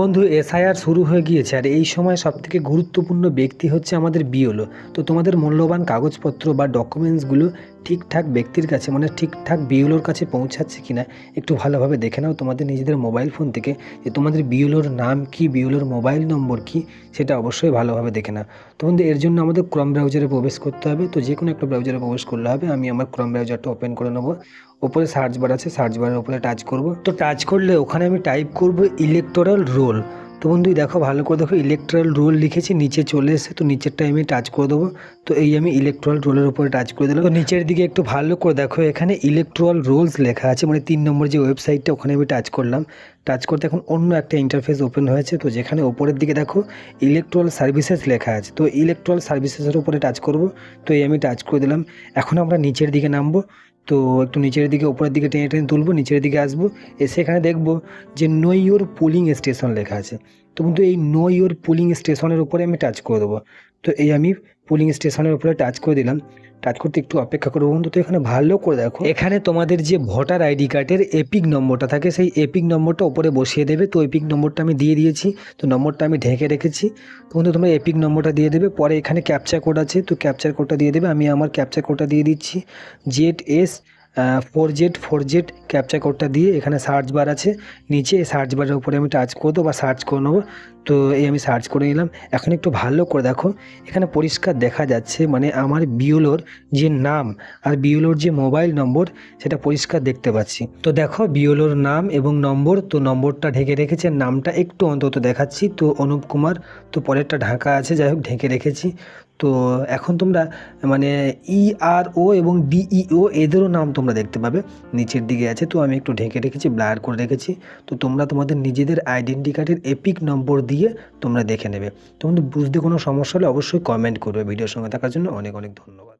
বন্ধু, এসআইআর শুরু হয়ে গিয়েছে আর এই সময় সবথেকে গুরুত্বপূর্ণ ব্যক্তি হচ্ছে আমাদের বিওলো। তো তোমাদের মূল্যবান কাগজপত্র বা ডকুমেন্টসগুলো ঠিকঠাক ব্যক্তির কাছে মানে ঠিকঠাক বিওলোর কাছে পৌঁছাচ্ছে কিনা একটু ভালোভাবে দেখে নাও তোমাদের নিজেদের মোবাইল ফোন থেকে যে তোমাদের বিওলোর নাম কি, বিওলোর মোবাইল নম্বর কি, সেটা অবশ্যই ভালোভাবে দেখে নাও। তো বন্ধু, এর জন্য আমাদের ক্রম ব্রাউজারে প্রবেশ করতে হবে। তো যে কোনো একটা ব্রাউজারে প্রবেশ করলে হবে। আমি আমার ক্রম ব্রাউজারটা ওপেন করে নেব। ওপরে সার্চ বার আছে সার্চ বারের উপরে টাচ করব। তো টাচ করলে ওখানে আমি টাইপ করব ইলেকটোরাল রোল তো বন্ধু দেখো ভালো করে দেখো ইলেকট্রাল রোল লিখেছি, নিচে চলে এসে তো নিচেরটা আমি টাচ করে দেবো। তো এই আমি ইলেকট্রাল রোলের উপরে টাচ করে দিলাম। তো নিচের দিকে একটু ভালো করে দেখো, এখানে ইলেকট্রাল রোলস লেখা আছে মানে তিন নম্বর যে ওয়েবসাইটটা ওখানে আমি টাচ করলাম। টাচ করতে এখন অন্য একটা ইন্টারফেস ওপেন হয়েছে, তো যেখানে ওপরের দিকে দেখো ইলেকট্রাল সার্ভিসেস লেখা আছে। তো ইলেকট্রাল সার্ভিসেসের উপরে টাচ করব। তো এই আমি টাচ করে দিলাম। এখন আমরা নিচের দিকে নামবো। তো একটু নিচের দিকে, উপরের দিকে টেনে টেনে তুলবো, নিচের দিকে আসব, এসে এখানে দেখব যে নো ইউর পুলিং স্টেশন লেখা আছে। তো কিন্তু এই নো ইউর পুলিং স্টেশনের উপরে আমি টাচ করে দেবো। তো এই আমি পুলিং স্টেশনের উপরে টাচ করে দিলাম। টাচ করতে একটু অপেক্ষা করব বন্ধু, তো এখানে ভালো করে দেখো। এখানে তোমাদের যে ভোটার আইডি কার্ডের এপিক নম্বরটা থাকে, সেই এপিক নম্বরটা উপরে বসিয়ে দেবে। তো এপিক নম্বরটা আমি দিয়ে দিয়েছি, তো নম্বরটা আমি ঢেকে রেখেছি। তো বন্ধু, তোমরা এপিক নম্বরটা দিয়ে দেবে। পরে এখানে ক্যাপচার কোড আছে, তো ক্যাপচার কোডটা দিয়ে দেবে। আমি আমার ক্যাপচার কোডটা দিয়ে দিচ্ছি। Z S four Z four Z capture কোডটা দিয়ে এখানে সার্চ বার আছে। নিচে সার্চ বারের উপরে আমি টাচ করে দেবো বা সার্চ করে নেব। তো এই আমি সার্চ করে নিলাম। এখন একটু ভালো করে দেখো। এখানে পরিষ্কার দেখা যাচ্ছে মানে আমার বিওলোর যে নাম আর বিওলোর যে মোবাইল নম্বর সেটা পরিষ্কার দেখতে পাচ্ছি। তো দেখো বিওলোর নাম এবং নম্বর তো নম্বরটা ঢেকে রেখেছে নামটা একটু অন্তত দেখাচ্ছি। তো অনুপ কুমার, তো পরেরটা ঢাকা আছে, যাই হোক, ঢেকে রেখেছি। তো এখন তোমরা মানে ইআরও এবং ডিইও এদেরও নাম তোমরা দেখতে পাবে। নিচের দিকে আছে, তো আমি একটু ঢেকে রেখেছি ব্লার করে রেখেছি। তো তোমরা তোমাদের নিজেদের আইডেন্টি কার্ডের এপিক নম্বর দিয়ে তোমরা দেখে নেবে। তোমাদের বুঝতে কোনো সমস্যা হলে অবশ্যই কমেন্ট করবে। ভিডিওর সঙ্গে থাকার জন্য অনেক অনেক ধন্যবাদ।